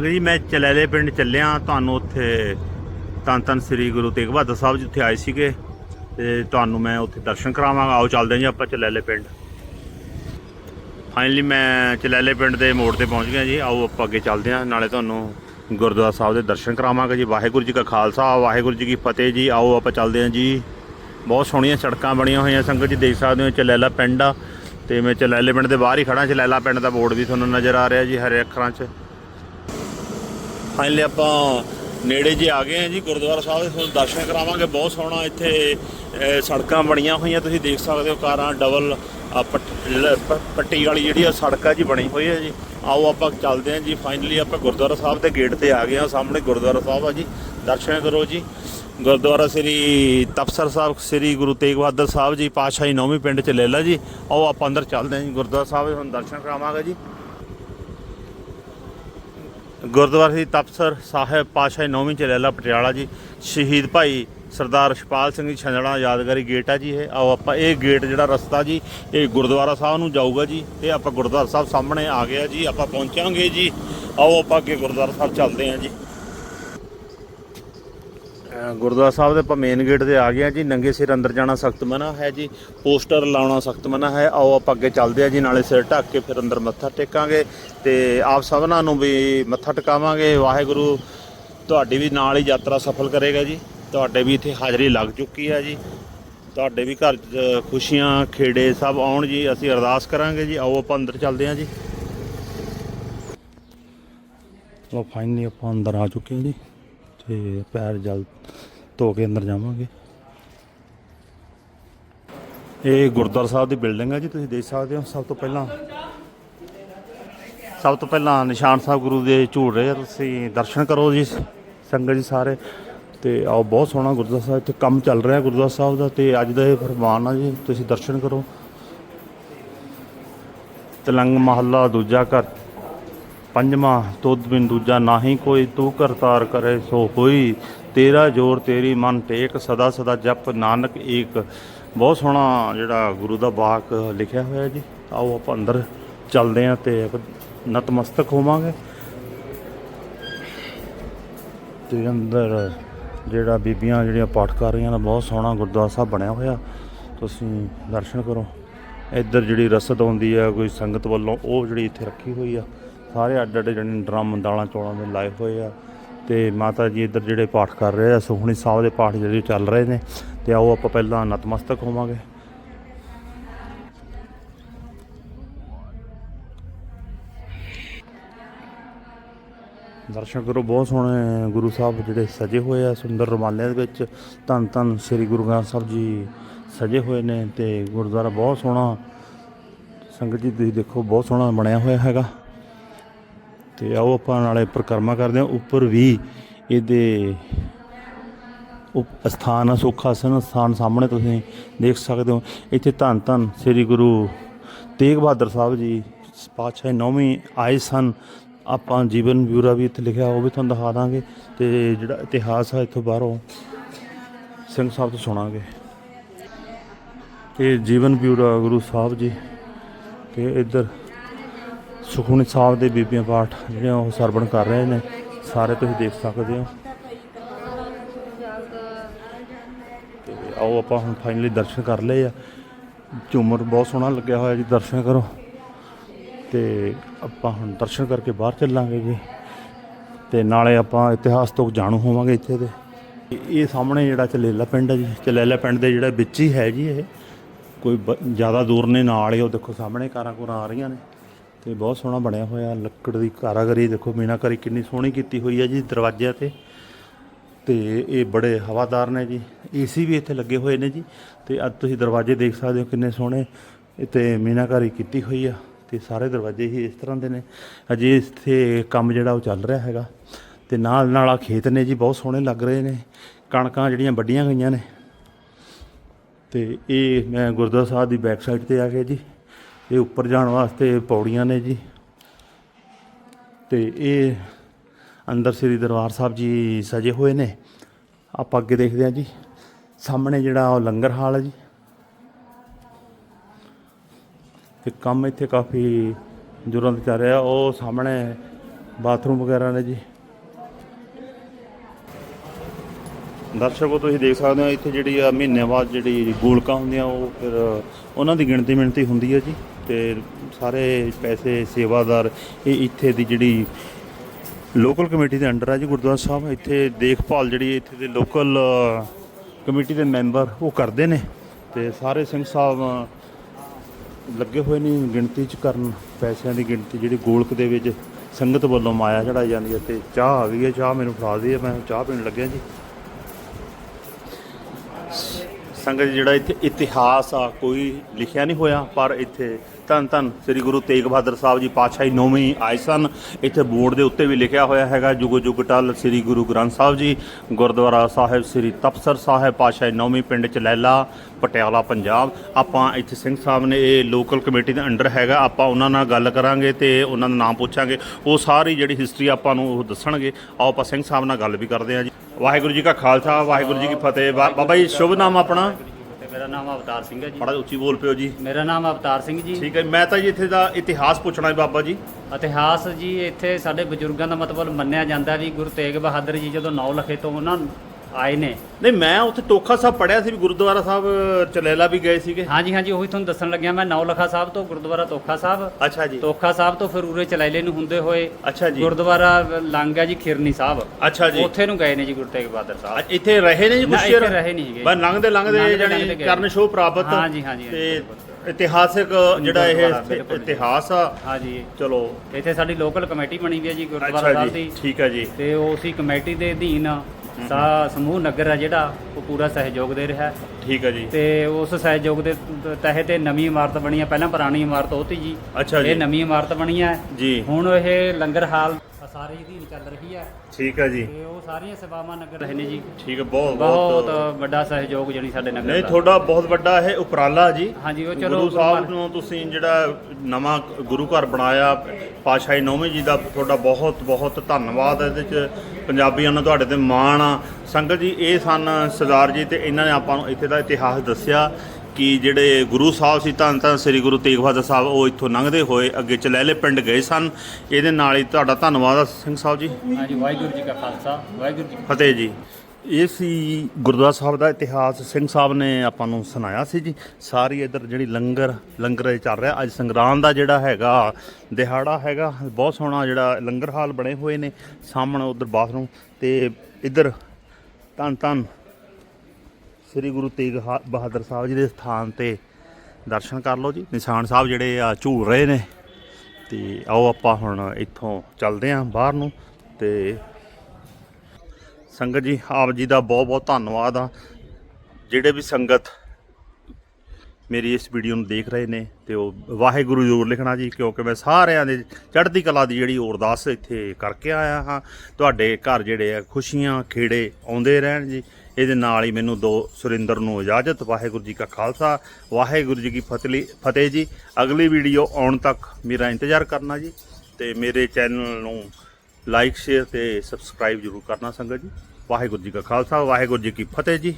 ਅੰਗਰੇਜ਼ੀ ਮੈਂ ਚਲੈਲੇ ਪਿੰਡ ਚੱਲਿਆ, ਤੁਹਾਨੂੰ ਉੱਥੇ ਧੰਨ ਧੰਨ ਸ੍ਰੀ ਗੁਰੂ ਤੇਗ ਬਹਾਦਰ ਸਾਹਿਬ ਜਿੱਥੇ ਆਏ ਸੀਗੇ ਤੇ ਤੁਹਾਨੂੰ ਮੈਂ ਉੱਥੇ ਦਰਸ਼ਨ ਕਰਾਵਾਂਗਾ। ਆਓ ਚੱਲਦੇ ਹਾਂ ਜੀ ਆਪਾਂ ਚਲੈਲੇ ਪਿੰਡ। ਫਾਈਨਲੀ ਮੈਂ ਚਲੈਲੇ ਪਿੰਡ ਦੇ ਮੋੜ ਤੇ ਪਹੁੰਚ ਗਿਆ ਜੀ। ਆਓ ਆਪਾਂ ਅੱਗੇ ਚੱਲਦੇ ਹਾਂ। ਨਾਲੇ ਤੁਹਾਨੂੰ ਗੁਰਦੁਆਰਾ ਸਾਹਿਬ ਦੇ ਦਰਸ਼ਨ ਕਰਾਵਾਂਗਾ ਜੀ। ਵਾਹਿਗੁਰੂ ਜੀ ਕਾ ਖਾਲਸਾ, ਵਾਹਿਗੁਰੂ ਜੀ ਕੀ ਫਤਿਹ ਜੀ। ਆਓ ਆਪਾਂ ਚੱਲਦੇ ਹਾਂ ਜੀ। ਬਹੁਤ ਸੋਹਣੀਆਂ ਸੜਕਾਂ ਬਣੀਆਂ ਹੋਈਆਂ ਸੰਗਤ ਜੀ, ਦੇਖ ਸਕਦੇ ਹੋ ਚਲੈਲਾ ਪਿੰਡ ਆ। ਤੇ ਮੈਂ ਚਲੈਲੇ ਪਿੰਡ ਦੇ ਬਾਹਰ ਹੀ ਖੜਾ ਚਲੈਲਾ ਪਿੰਡ ਦਾ ਬੋਰਡ ਵੀ ਤੁਹਾਨੂੰ ਨਜ਼ਰ ਆ ਰਿਹਾ ਜੀ, ਹਰੇ ਅੱਖਰਾਂ 'ਚ। ਫਾਈਨਲੀ ਆਪਾਂ ਨੇੜੇ ਜੇ ਆ ਗਏ ਆ ਜੀ, ਗੁਰਦੁਆਰਾ ਸਾਹਿਬ ਦੇ, ਤੁਹਾਨੂੰ ਦਰਸ਼ਨ ਕਰਾਵਾਂਗੇ, ਬਹੁਤ ਸੋਹਣਾ ਇੱਥੇ ਸੜਕਾਂ ਬਣੀਆਂ ਹੋਈਆਂ, ਤੁਸੀਂ ਦੇਖ ਸਕਦੇ ਹੋ ਕਾਰਾਂ ਡਬਲ ਪੱਟੀ ਵਾਲੀ ਜਿਹੜੀ ਆ ਸੜਕ ਆ ਜੀ, ਬਣੀ ਹੋਈ ਹੈ ਜੀ। ਆਓ ਆਪਾਂ ਚੱਲਦੇ ਹਾਂ ਜੀ ਫਾਈਨਲੀ ਆਪਾਂ ਗੁਰਦੁਆਰਾ ਸਾਹਿਬ ਦੇ ਗੇਟ ਤੇ ਆ ਗਏ ਆ ਸਾਹਮਣੇ ਗੁਰਦੁਆਰਾ ਸਾਹਿਬ ਆ ਜੀ। ਦਰਸ਼ਨ ਕਰੋ ਜੀ। ਗੁਰਦੁਆਰਾ ਸ੍ਰੀ ਤਪਸਰ ਸਾਹਿਬ, ਸ੍ਰੀ ਗੁਰੂ ਤੇਗ ਬਹਾਦਰ ਸਾਹਿਬ ਜੀ, ਪਾਤਸ਼ਾਹੀ ਨੌਵੀਂ ਪਿੰਡ ਚ ਲੈਲਾ ਜੀ। ਆਓ ਆਪਾਂ ਅੰਦਰ ਚੱਲਦੇ ਹਾਂ ਜੀ, ਗੁਰਦੁਆਰਾ ਸਾਹਿਬ ਦੇ ਤੁਹਾਨੂੰ ਦਰਸ਼ਨ ਕਰਾਵਾਂਗੇ ਜੀ। ਗੁਰਦੁਆਰਾ ਸ੍ਰੀ ਤਪਸਰ ਸਾਹਿਬ ਪਾਤਸ਼ਾਹੀ ਨੌਵੀਂ 'ਚ ਚਲੇਲਾ ਪਟਿਆਲਾ ਜੀ, ਸ਼ਹੀਦ ਭਾਈ ਸਰਦਾਰ ਸ਼ਪਾਲ ਸਿੰਘ ਜੀ ਛੰਜਣਾ ਯਾਦਗਾਰੀ ਗੇਟ ਆ ਜੀ ਇਹ। ਆਓ ਆਪਾਂ ਇਹ ਗੇਟ ਜਿਹੜਾ ਰਸਤਾ ਜੀ, ਇਹ ਗੁਰਦੁਆਰਾ ਸਾਹਿਬ ਨੂੰ ਜਾਊਗਾ ਜੀ ਇਹ ਆਪਾਂ ਗੁਰਦੁਆਰਾ ਸਾਹਿਬ ਸਾਹਮਣੇ ਆ ਗਿਆ ਜੀ, ਆਪਾਂ ਪਹੁੰਚਾਂਗੇ ਜੀ। ਆਓ ਆਪਾਂ ਅੱਗੇ ਗੁਰਦੁਆਰਾ ਸਾਹਿਬ ਚੱਲਦੇ ਹਾਂ ਜੀ। ਗੁਰਦੁਆਰਾ ਸਾਹਿਬ ਦੇ ਆਪਾਂ ਮੇਨ ਗੇਟ ਤੇ ਆ ਗਏ ਆ ਜੀ, ਨੰਗੇ ਸਿਰ ਅੰਦਰ ਜਾਣਾ ਸਖਤ ਮਨਾ ਹੈ ਜੀ, ਪੋਸਟਰ ਲਾਉਣਾ ਸਖਤ ਮਨਾ ਹੈ, ਆਓ ਆਪਾਂ ਅੱਗੇ ਚੱਲਦੇ ਆ ਜੀ, ਨਾਲੇ ਸਿਰ ਢੱਕ ਕੇ ਫਿਰ ਅੰਦਰ ਮੱਥਾ ਟੇਕਾਂਗੇ ਤੇ ਆਪ ਸਭਨਾਂ ਨੂੰ ਵੀ ਮੱਥਾ ਟਿਕਾਵਾਂਗੇ, ਵਾਹਿਗੁਰੂ ਤੁਹਾਡੀ ਵੀ ਨਾਲ ਹੀ ਯਾਤਰਾ ਸਫਲ ਕਰੇਗਾ ਜੀ, ਤੁਹਾਡੇ ਵੀ ਇੱਥੇ ਹਾਜ਼ਰੀ ਲੱਗ ਚੁੱਕੀ ਹੈ ਜੀ, ਤੁਹਾਡੇ ਵੀ ਘਰ 'ਚ ਖੁਸ਼ੀਆਂ, ਖੇੜੇ ਸਭ ਆਉਣ ਜੀ, ਅਸੀਂ ਅਰਦਾਸ ਕਰਾਂਗੇ ਜੀ, ਆਓ ਆਪਾਂ ਅੰਦਰ ਚੱਲਦੇ ਹਾਂ ਜੀ। ਲੋ ਫਾਈਨਲੀ ਆਪਾਂ ਅੰਦਰ ਆ ਚੁੱਕੇ ਹਾਂ ਜੀ। ਤੇ ਪੈਰ ਜਲ ਧੋ ਕੇ ਅੰਦਰ ਜਾਵਾਂਗੇ। ਇਹ ਗੁਰਦੁਆਰਾ ਸਾਹਿਬ ਦੀ ਬਿਲਡਿੰਗ ਹੈ ਜੀ, ਤੁਸੀਂ ਦੇਖ ਸਕਦੇ ਹੋ ਸਭ ਤੋਂ ਪਹਿਲਾਂ। ਸਭ ਤੋਂ ਪਹਿਲਾਂ ਨਿਸ਼ਾਨ ਸਾਹਿਬ ਗੁਰੂ ਦੇ ਝੂੜ ਰਹੇ ਆ, ਤੁਸੀਂ ਦਰਸ਼ਨ ਕਰੋ ਜੀ, ਸੰਗਤ ਜੀ ਸਾਰੇ। ਤੇ ਆਓ, ਬਹੁਤ ਸੋਹਣਾ ਗੁਰਦੁਆਰਾ ਸਾਹਿਬ, ਇੱਥੇ ਕੰਮ ਚੱਲ ਰਿਹਾ ਗੁਰਦੁਆਰਾ ਸਾਹਿਬ ਦਾ ਤੇ ਅੱਜ ਦਾ ਇਹ ਫਰਮਾਨ ਆ ਜੀ, ਤੁਸੀਂ ਦਰਸ਼ਨ ਕਰੋ। ਤਲੰਗ ਮਹੱਲਾ ਦੂਜਾ ਘਰ। ਪੰਜਵਾਂ ਤੁਧ ਬਿਨ ਦੂਜਾ ਨਾਹੀ ਕੋਈ, ਤੂੰ ਕਰਤਾਰ ਕਰੇ ਸੋ ਹੋਈ। ਤੇਰਾ ਜੋਰ ਤੇਰੀ ਮਨ ਟੇਕ, ਸਦਾ ਸਦਾ ਜਪ ਨਾਨਕ ਏਕ। ਬਹੁਤ ਸੋਹਣਾ ਜਿਹੜਾ ਗੁਰੂ ਦਾ ਵਾਕ ਲਿਖਿਆ ਹੋਇਆ ਜੀ। ਆਓ ਆਪਾਂ ਅੰਦਰ ਚੱਲਦੇ ਆਂ ਤੇ ਨਤਮਸਤਕ ਹੋਵਾਂਗੇ। ਤੇ ਅੰਦਰ ਜਿਹੜਾ ਬੀਬੀਆਂ ਜਿਹੜੀਆਂ ਪਾਠ ਕਰ ਰਹੀਆਂ ਨੇ, ਬਹੁਤ ਸੋਹਣਾ ਗੁਰਦੁਆਰਾ ਸਾਹਿਬ ਬਣਿਆ ਹੋਇਆ। ਤੁਸੀਂ ਦਰਸ਼ਨ ਕਰੋ। ਇੱਧਰ ਜਿਹੜੀ ਰਸਦ ਆਉਂਦੀ ਆ ਕੋਈ ਸੰਗਤ ਵੱਲੋਂ, ਉਹ ਜਿਹੜੀ ਇੱਥੇ ਰੱਖੀ ਹੋਈ ਆ। ਸਾਰੇ ਅੱਡ ਅੱਡ ਜਿਹੜੇ ਡਰਮ ਦਾਲਾਂ ਚੌਲਾਂ ਦੇ ਲਾਏ ਹੋਏ ਆ। ਤੇ ਮਾਤਾ ਜੀ ਇੱਧਰ ਜਿਹੜੇ ਪਾਠ ਕਰ ਰਹੇ ਆ ਸੁਖਣੀ ਸਾਹਿਬ ਦੇ ਪਾਠ ਜਿਹੜੇ ਚੱਲ ਰਹੇ ਨੇ। ਤੇ ਆਓ ਆਪਾਂ ਪਹਿਲਾਂ ਨਤਮਸਤਕ ਹੋਵਾਂਗੇ। ਦਰਸ਼ਨ ਕਰੋ, ਬਹੁਤ ਸੋਹਣੇ ਗੁਰੂ ਸਾਹਿਬ ਜਿਹੜੇ ਸਜੇ ਹੋਏ ਆ, ਸੁੰਦਰ ਰੁਮਾਲਿਆਂ ਦੇ ਵਿੱਚ। ਧੰਨ ਧੰਨ ਸ੍ਰੀ ਗੁਰੂ ਗ੍ਰੰਥ ਸਾਹਿਬ ਜੀ ਸਜੇ ਹੋਏ ਨੇ ਤੇ ਗੁਰਦੁਆਰਾ ਬਹੁਤ ਸੋਹਣਾ। ਸੰਗਤ ਜੀ ਤੁਸੀਂ ਦੇਖੋ, ਬਹੁਤ ਸੋਹਣਾ ਬਣਿਆ ਹੋਇਆ ਹੈਗਾ। ਤੇ ਆਓ ਆਪਾਂ ਨਾਲੇ ਪ੍ਰਕਰਮਾ ਕਰਦੇ ਹਾਂ। ਉੱਪਰ ਵੀ ਇਹਦੇ ਉਪ ਸਥਾਨ ਆ, ਸੁੱਖ ਆਸਨ ਸਥਾਨ ਸਾਹਮਣੇ ਤੁਸੀਂ ਦੇਖ ਸਕਦੇ ਹੋ। ਇੱਥੇ ਧੰਨ ਧੰਨ ਸ੍ਰੀ ਗੁਰੂ ਤੇਗ ਬਹਾਦਰ ਸਾਹਿਬ ਜੀ ਪਾਤਸ਼ਾਹ ਨੌਵੀਂ ਆਏ ਸਨ। ਆਪਾਂ ਜੀਵਨ ਬਿਊਰਾ ਵੀ ਇੱਥੇ ਲਿਖਿਆ, ਉਹ ਵੀ ਤੁਹਾਨੂੰ ਦਿਖਾ ਦਾਂਗੇ ਤੇ ਜਿਹੜਾ ਇਤਿਹਾਸ ਆ ਇੱਥੋਂ ਬਾਹਰੋਂ ਸਿੰਘ ਸਾਹਿਬ ਤੋਂ ਸੁਣਾਂਗੇ। ਇਹ ਜੀਵਨ ਬਿਊਰਾ ਗੁਰੂ ਸਾਹਿਬ ਜੀ ਤੇ ਇੱਧਰ ਸੁਖਮਨੀ ਸਾਹਿਬ ਦੇ ਬੀਬੀਆਂ ਪਾਠ ਜਿਹੜੇ ਉਹ ਸਰਵਣ ਕਰ ਰਹੇ ਨੇ, ਸਾਰੇ ਤੁਸੀਂ ਦੇਖ ਸਕਦੇ ਹੋ। ਤੇ ਆਓ ਆਪਾਂ ਹੁਣ ਫਾਈਨਲੀ ਦਰਸ਼ਨ ਕਰ ਲਏ ਆ। ਝੂਮਰ ਬਹੁਤ ਸੋਹਣਾ ਲੱਗਿਆ ਹੋਇਆ ਜੀ, ਦਰਸ਼ਨ ਕਰੋ। ਤੇ ਆਪਾਂ ਹੁਣ ਦਰਸ਼ਨ ਕਰਕੇ ਬਾਹਰ ਚੱਲਾਂਗੇ ਜੀ। ਤੇ ਨਾਲੇ ਆਪਾਂ ਇਤਿਹਾਸ ਤੋਂ ਜਾਣੂ ਹੋਵਾਂਗੇ ਇੱਥੇ ਦੇ। ਇਹ ਸਾਹਮਣੇ ਜਿਹੜਾ ਚਲੇਲਾ ਪਿੰਡ ਹੈ ਜੀ, ਚਲੇਲਾ ਪਿੰਡ ਦੇ ਜਿਹੜਾ ਵਿੱਚ ਹੀ ਹੈ ਜੀ ਇਹ। ਕੋਈ ਬ- ਜ਼ਿਆਦਾ ਦੂਰ ਨੇ ਨਾਲ ਹੀ ਉਹ ਦੇਖੋ ਸਾਹਮਣੇ ਕਾਰਾਂ ਕੋਰਾਂ ਆ ਰਹੀਆਂ ਨੇ। ਤੇ ਬਹੁਤ ਸੋਹਣਾ ਬਣਿਆ ਹੋਇਆ ਲੱਕੜ ਦੀ ਕਾਰਾਗਰੀ। ਦੇਖੋ, ਮੀਨਾਕਾਰੀ ਕਿੰਨੀ ਸੋਹਣੀ ਕੀਤੀ ਹੋਈ ਹੈ ਜੀ ਦਰਵਾਜ਼ਿਆਂ ਤੇ। ਤੇ ਇਹ ਬੜੇ ਹਵਾਦਾਰ ਨੇ ਜੀ। ਏਸੀ ਵੀ ਇੱਥੇ ਲੱਗੇ ਹੋਏ ਨੇ ਜੀ। ਤੇ ਅੱਜ ਤੁਸੀਂ ਦਰਵਾਜ਼ੇ ਦੇਖ ਸਕਦੇ ਹੋ ਕਿੰਨੇ ਸੋਹਣੇ ਤੇ ਮੀਨਾਕਾਰੀ ਕੀਤੀ ਹੋਈ ਆ। ਤੇ ਸਾਰੇ ਦਰਵਾਜ਼ੇ ਹੀ ਇਸ ਤਰ੍ਹਾਂ ਦੇ ਨੇ। ਅਜੇ ਇੱਥੇ ਕੰਮ ਜਿਹੜਾ ਉਹ ਚੱਲ ਰਿਹਾ ਹੈਗਾ। ਤੇ ਨਾਲ ਨਾਲ ਆ ਖੇਤ ਨੇ ਜੀ, ਬਹੁਤ ਸੋਹਣੇ ਲੱਗ ਰਹੇ ਨੇ। ਕਣਕਾਂ ਜਿਹੜੀਆਂ ਵੱਡੀਆਂ ਗਈਆਂ ਨੇ। ਤੇ ਇਹ ਮੈਂ ਗੁਰਦੁਆਰਾ ਸਾਹਿਬ ਦੀ ਬੈਕ ਸਾਈਡ ਤੇ ਆ ਗਿਆ ਜੀ। ਇਹ ਉੱਪਰ ਜਾਣ ਵਾਸਤੇ ਪੌੜੀਆਂ ਨੇ ਜੀ। ਤੇ ਇਹ ਅੰਦਰ ਸ੍ਰੀ ਦਰਬਾਰ ਸਾਹਿਬ ਜੀ ਸਜੇ ਹੋਏ ਨੇ। ਆਪਾਂ ਅੱਗੇ ਦੇਖਦੇ ਹਾਂ ਜੀ। ਸਾਹਮਣੇ ਜਿਹੜਾ ਉਹ ਲੰਗਰ ਹਾਲ ਹੈ ਜੀ। ਤੇ ਕੰਮ ਇੱਥੇ ਕਾਫੀ ਜ਼ੋਰਾਂ ਤੇ ਚੱਲ ਰਿਹਾ। ਉਹ ਸਾਹਮਣੇ ਬਾਥਰੂਮ ਵਗੈਰਾ ਨੇ ਜੀ। ਦਰਸ਼ਕੋ, ਤੁਸੀਂ ਦੇਖ ਸਕਦੇ ਹੋ ਇੱਥੇ ਜਿਹੜੀ ਆ ਮਹੀਨੇ ਬਾਅਦ ਜਿਹੜੀ ਗੋਲਕਾਂ ਹੁੰਦੀਆਂ, ਉਹ ਫਿਰ ਉਹਨਾਂ ਦੀ ਗਿਣਤੀ ਮਿਣਤੀ ਹੁੰਦੀ ਹੈ ਜੀ। ਤੇ ਸਾਰੇ ਪੈਸੇ ਸੇਵਾਦਾਰ, ਇਹ ਇੱਥੇ ਦੀ ਜਿਹੜੀ ਲੋਕਲ ਕਮੇਟੀ ਦੇ ਅੰਡਰ ਹੈ ਜੀ, ਗੁਰਦੁਆਰਾ ਸਾਹਿਬ, ਇੱਥੇ ਦੇਖਭਾਲ ਜਿਹੜੀ ਇੱਥੇ ਦੇ ਲੋਕਲ ਕਮੇਟੀ ਦੇ ਮੈਂਬਰ ਉਹ ਕਰਦੇ ਨੇ। ਤੇ ਸਾਰੇ ਸਿੰਘ ਸਾਹਿਬ ਲੱਗੇ ਹੋਏ ਨੇ ਗਿਣਤੀ ਚ ਕਰਨ, ਪੈਸਿਆਂ ਦੀ ਗਿਣਤੀ, ਜਿਹੜੀ ਗੋਲਕ ਦੇ ਵਿੱਚ ਸੰਗਤ ਵੱਲੋਂ ਮਾਇਆ ਚੜਾਈ ਜਾਂਦੀ ਹੈ। ਤੇ ਚਾਹ ਆ ਗਈ ਹੈ, ਚਾਹ ਮੈਨੂੰ ਫੜਾ ਦੀ ਹੈ ਮੈਂ ਚਾਹ ਪੀਣ ਲੱਗਿਆ ਜੀ। ਸੰਗਤ ਜਿਹੜਾ ਇੱਥੇ ਇਤਿਹਾਸ ਆ, ਕੋਈ ਲਿਖਿਆ ਨਹੀਂ ਹੋਇਆ, ਪਰ ਇੱਥੇ ਧੰਨ ਧੰਨ ਸ੍ਰੀ ਗੁਰੂ ਤੇਗ ਬਹਾਦਰ ਸਾਹਿਬ ਜੀ ਪਾਤਸ਼ਾਹੀ ਨੌਵੀਂ ਆਏ ਸਨ। ਇੱਥੇ ਬੋਰਡ ਦੇ ਉੱਤੇ ਵੀ ਲਿਖਿਆ ਹੋਇਆ ਹੈਗਾ, ਜੁਗ ਜੁਗ ਟਲ ਸ੍ਰੀ ਗੁਰੂ ਗ੍ਰੰਥ ਸਾਹਿਬ ਜੀ, ਗੁਰਦੁਆਰਾ ਸਾਹਿਬ ਸ੍ਰੀ ਤਪਸਰ ਸਾਹਿਬ, ਪਾਤਸ਼ਾਹੀ ਨੌਵੀਂ ਪਿੰਡ ਚ ਲੈਲਾ ਪਟਿਆਲਾ ਪੰਜਾਬ। ਆਪਾਂ ਇੱਥੇ ਸਿੰਘ ਸਾਹਿਬ ਨੇ ਇਹ ਲੋਕਲ ਕਮੇਟੀ ਦੇ ਅੰਡਰ ਹੈਗਾ। ਆਪਾਂ ਉਹਨਾਂ ਨਾਲ ਗੱਲ ਕਰਾਂਗੇ ਤੇ ਉਹਨਾਂ ਦਾ ਨਾਮ ਪੁੱਛਾਂਗੇ। ਉਹ ਸਾਰੀ ਜਿਹੜੀ ਹਿਸਟਰੀ ਆਪਾਂ ਨੂੰ ਉਹ ਦੱਸਣਗੇ। ਆਓ ਆਪਾਂ ਸਿੰਘ ਸਾਹਿਬ ਨਾਲ ਗੱਲ ਵੀ ਕਰਦੇ ਹਾਂ ਜੀ। ਵਾਹਿਗੁਰੂ ਜੀ ਕਾ ਖਾਲਸਾ ਵਾਹਿਗੁਰੂ ਜੀ ਕੀ ਫਤਿਹ। ਬਾ- ਬਾਬਾ ਜੀ ਸ਼ੁਭ ਨਾਮ ਆਪਣਾ? ਮੇਰਾ ਨਾਮ ਅਵਤਾਰ ਸਿੰਘ ਹੈ ਜੀ। ਬੜਾ ਉੱਚੀ ਬੋਲ ਪਿਓ ਜੀ। ਮੇਰਾ ਨਾਮ ਅਵਤਾਰ ਸਿੰਘ ਜੀ। ਠੀਕ ਹੈ ਮੈਂ ਤਾਂ ਜੀ ਇੱਥੇ ਦਾ ਇਤਿਹਾਸ ਪੁੱਛਣਾ ਹੈ ਬਾਬਾ ਜੀ। ਇਤਿਹਾਸ ਜੀ ਇੱਥੇ ਸਾਡੇ ਬਜ਼ੁਰਗਾਂ ਦਾ ਮਤਲਬ ਮੰਨਿਆ ਜਾਂਦਾ ਵੀ ਗੁਰੂ ਤੇਗ ਬਹਾਦਰ ਜੀ ਜਦੋਂ ਨੌ ਲਖੇ ਤੋਂ ਉਹਨਾਂ ਆਏ ਨੇ। ਨਹੀਂ ਮੈਂ ਉੱਥੇ ਟੋਖਾ ਸਾਹਿਬ ਪੜਿਆ ਸੀ ਵੀ ਗੁਰਦੁਆਰਾ ਸਾਹਿਬ ਚਲੇਲਾ ਵੀ ਗਏ ਸੀਗੇ। ਹਾਂਜੀ ਹਾਂਜੀ ਉਹੀ ਤੁਹਾਨੂੰ ਦੱਸਣ ਲੱਗਿਆ ਮੈਂ ਨੌ ਲਖਾ ਸਾਹਿਬ ਤੋਂ ਗੁਰਦੁਆਰਾ ਤੋਖਾ ਸਾਹਿਬ। ਅੱਛਾ ਜੀ। ਤੋਖਾ ਸਾਹਿਬ ਤੋਂ ਫਿਰ ਉਰੇ ਚਲੈਲੇ ਨੂੰ ਹੁੰਦੇ ਹੋਏ ਅੱਛਾ ਜੀ। ਗੁਰਦੁਆਰਾ ਲੰਗਾ ਜੀ ਖਿਰਨੀ ਸਾਹਿਬ। ਅੱਛਾ ਜੀ। ਉੱਥੇ ਨੂੰ ਗਏ ਨੇ ਜੀ ਗੁਰੂ ਤੇਗ ਬਹਾਦਰ ਸਾਹਿਬ। ਇੱਥੇ ਰਹੇ ਨੇ ਜੀ ਕੁਛ ਚਿਰ ਰਹੇ ਨਹੀਂ ਹੈਗੇ। ਬਸ ਲੰਘਦੇ ਲੰਘਦੇ ਜਾਨੀ। ਕਰਨ ਸ਼ੋਅ ਪ੍ਰਾਪਤ। ਹਾਂਜੀ, ਹਾਂਜੀ, ਤੇ ਇਤਿਹਾਸਿਕ ਜਿਹੜਾ ਇਹ। ਇਤਿਹਾਸ ਆ ਹਾਂਜੀ। ਚਲੋ। ਇੱਥੇ ਸਾਡੀ ਲੋਕਲ ਕਮੇਟੀ ਬਣੀ ਵੀ ਹੈ ਜੀ ਗੁਰਦੁਆਰਾ ਸਾਹਿਬ ਦੀ। ਠੀਕ ਹੈ ਜੀ। ਤੇ ਉਸੇ ਕਮੇਟੀ ਦੇ ਅਧੀਨ ਸਾ ਸਮੂਹ ਨਗਰ ਆ ਜਿਹੜਾ ਉਹ ਪੂਰਾ ਸਹਿਯੋਗ ਦੇ ਰਿਹਾ। ਹੈ ਠੀਕ ਹੈ ਜੀ। ਤੇ ਉਸ ਸਹਿਯੋਗ ਦੇ ਤਹਿਤ ਇਹ ਨਵੀਂ ਇਮਾਰਤ ਬਣੀ ਹੈ ਪਹਿਲਾਂ ਪੁਰਾਣੀ ਇਮਾਰਤ ਉਹ ਤੀ ਜੀ। ਅੱਛਾ ਜੀ। ਇਹ ਨਵੀਂ ਇਮਾਰਤ ਬਣੀ ਹੈ ਜੀ। ਹੁਣ ਇਹ ਲੰਗਰ ਹਾਲ ਸਾਰੇ ਅਧੀਨ ਚੱਲ ਰਹੀ ਹੈ। ਠੀਕ ਹੈ ਜੀ। ਤੇ ਉਹ ਸਾਰੀਆਂ ਸੇਵਾਵਾਂ ਨਗਰ ਰਹੇ ਨੇ ਜੀ ਠੀਕ ਹੈ ਬਹੁਤ ਬਹੁਤ ਬਹੁਤ ਵੱਡਾ ਸਹਿਯੋਗ ਜਿਹੜੀ ਸਾਡੇ ਨਗਰ ਨਹੀਂ ਦਾ। ਤੁਹਾਡਾ ਬਹੁਤ ਵੱਡਾ ਇਹ ਉਪਰਾਲਾ ਜੀ। ਹਾਂਜੀ ਉਹ ਚਲੋ ਗੁਰੂ ਸਾਹਿਬ ਨੂੰ ਤੁਸੀਂ ਜਿਹੜਾ ਨਵਾਂ ਗੁਰੂ ਘਰ ਬਣਾਇਆ ਪਾਤਸ਼ਾਹੀ ਨੌਵੇਂ ਜੀ ਦਾ ਤੁਹਾਡਾ ਬਹੁਤ ਬਹੁਤ ਧੰਨਵਾਦ। ਇਹਦੇ ਚ ਪੰਜਾਬੀਆਂ ਨੂੰ ਤੁਹਾਡੇ ਤੇ ਮਾਣ ਆ। ਸੰਗਤ ਜੀ ਇਹ ਸਨ ਸਰਦਾਰ ਜੀ ਤੇ ਇਹਨਾਂ ਨੇ ਆਪਾਂ ਨੂੰ ਇੱਥੇ ਦਾ ਇਤਿਹਾਸ ਦੱਸਿਆ। ਕਿ ਜਿਹੜੇ ਗੁਰੂ ਸਾਹਿਬ ਸੀ ਧੰਨ ਧੰਨ ਸ੍ਰੀ ਗੁਰੂ ਤੇਗ ਬਹਾਦਰ ਸਾਹਿਬ ਉਹ ਇੱਥੋਂ ਲੰਘਦੇ ਹੋਏ ਅੱਗੇ ਚਲੈਲੇ ਪਿੰਡ ਗਏ ਸਨ। ਇਹਦੇ ਨਾਲ ਹੀ ਤੁਹਾਡਾ ਧੰਨਵਾਦ ਸਿੰਘ ਸਾਹਿਬ ਜੀ। ਹਾਂਜੀ ਵਾਹਿਗੁਰੂ ਜੀ ਕਾ ਖਾਲਸਾ। ਵਾਹਿਗੁਰੂ ਜੀ ਫਤਿਹ ਜੀ। ਇਹ ਸੀ ਗੁਰਦੁਆਰਾ ਸਾਹਿਬ ਦਾ ਇਤਿਹਾਸ। ਸਿੰਘ ਸਾਹਿਬ ਨੇ ਆਪਾਂ ਨੂੰ ਸੁਣਾਇਆ ਸੀ ਜੀ। ਸਾਰੀ ਇੱਧਰ ਜਿਹੜੀ ਲੰਗਰ ਲੰਗਰ ਇਹ ਚੱਲ ਰਿਹਾ। ਅੱਜ ਸੰਗਰਾਂਦ ਦਾ ਜਿਹੜਾ ਹੈਗਾ ਦਿਹਾੜਾ ਹੈਗਾ। ਬਹੁਤ ਸੋਹਣਾ ਜਿਹੜਾ ਲੰਗਰ ਹਾਲ ਬਣੇ ਹੋਏ ਨੇ ਸਾਹਮਣੇ ਉਧਰ ਬਾਥਰੂਮ ਤੇ ਇੱਧਰ ਧੰਨ ਧੰਨ ਸ੍ਰੀ ਗੁਰੂ ਤੇਗ ਹਾ- ਬਹਾਦਰ ਸਾਹਿਬ ਜੀ ਦੇ ਸਥਾਨ ਤੇ ਦਰਸ਼ਨ ਕਰ ਲਓ ਜੀ। ਨਿਸ਼ਾਨ ਸਾਹਿਬ ਜਿਹੜੇ ਆ, ਝੂਲ ਰਹੇ ਨੇ। ਤੇ ਆਓ ਆਪਾਂ ਹੁਣ ਇੱਥੋਂ ਚੱਲਦੇ ਆਂ ਬਾਹਰ ਨੂੰ ਤੇ ਸੰਗਤ ਜੀ, ਆਪ ਜੀ ਦਾ ਬਹੁਤ ਬਹੁਤ ਧੰਨਵਾਦ ਆ। ਜਿਹੜੇ ਵੀ ਸੰਗਤ ਮੇਰੀ ਇਸ ਵੀਡੀਓ ਨੂੰ ਦੇਖ ਰਹੇ ਨੇ ਤੇ ਉਹ ਵਾਹਿਗੁਰੂ ਜ਼ਰੂਰ ਲਿਖਣਾ ਜੀ, ਕਿਉਂਕਿ ਮੈਂ ਸਾਰਿਆਂ ਦੇ ਚੜ੍ਹਦੀ ਕਲਾ ਦੀ ਜਿਹੜੀ ਅਰਦਾਸ ਇੱਥੇ ਕਰਕੇ ਆਇਆ ਹਾਂ। ਤੁਹਾਡੇ ਘਰ ਜਿਹੜੇ ਆ, ਖੁਸ਼ੀਆਂ, ਖੇੜੇ ਆਉਂਦੇ ਰਹਿਣ ਜੀ। ਇਹਦੇ ਨਾਲ ਹੀ ਮੈਨੂੰ ਦੋ ਸੁਰਿੰਦਰ ਨੂੰ ਇਜਾਜ਼ਤ। ਵਾਹਿਗੁਰੂ ਜੀ ਕਾ ਖਾਲਸਾ, ਵਾਹਿਗੁਰੂ ਜੀ ਕੀ ਫਤਿਹ ਫਤਿਹ ਜੀ। ਅਗਲੀ ਵੀਡੀਓ ਆਉਣ ਤੱਕ ਮੇਰਾ ਇੰਤਜ਼ਾਰ ਕਰਨਾ ਜੀ ਤੇ ਮੇਰੇ ਚੈਨਲ ਨੂੰ ਲਾਈਕ, ਸ਼ੇਅਰ ਤੇ ਸਬਸਕ੍ਰਾਈਬ ਜ਼ਰੂਰ ਕਰਨਾ ਸੰਗਤ ਜੀ। ਵਾਹਿਗੁਰੂ ਜੀ ਕਾ ਖਾਲਸਾ, ਵਾਹਿਗੁਰੂ ਜੀ ਕੀ ਫਤਿਹ ਜੀ।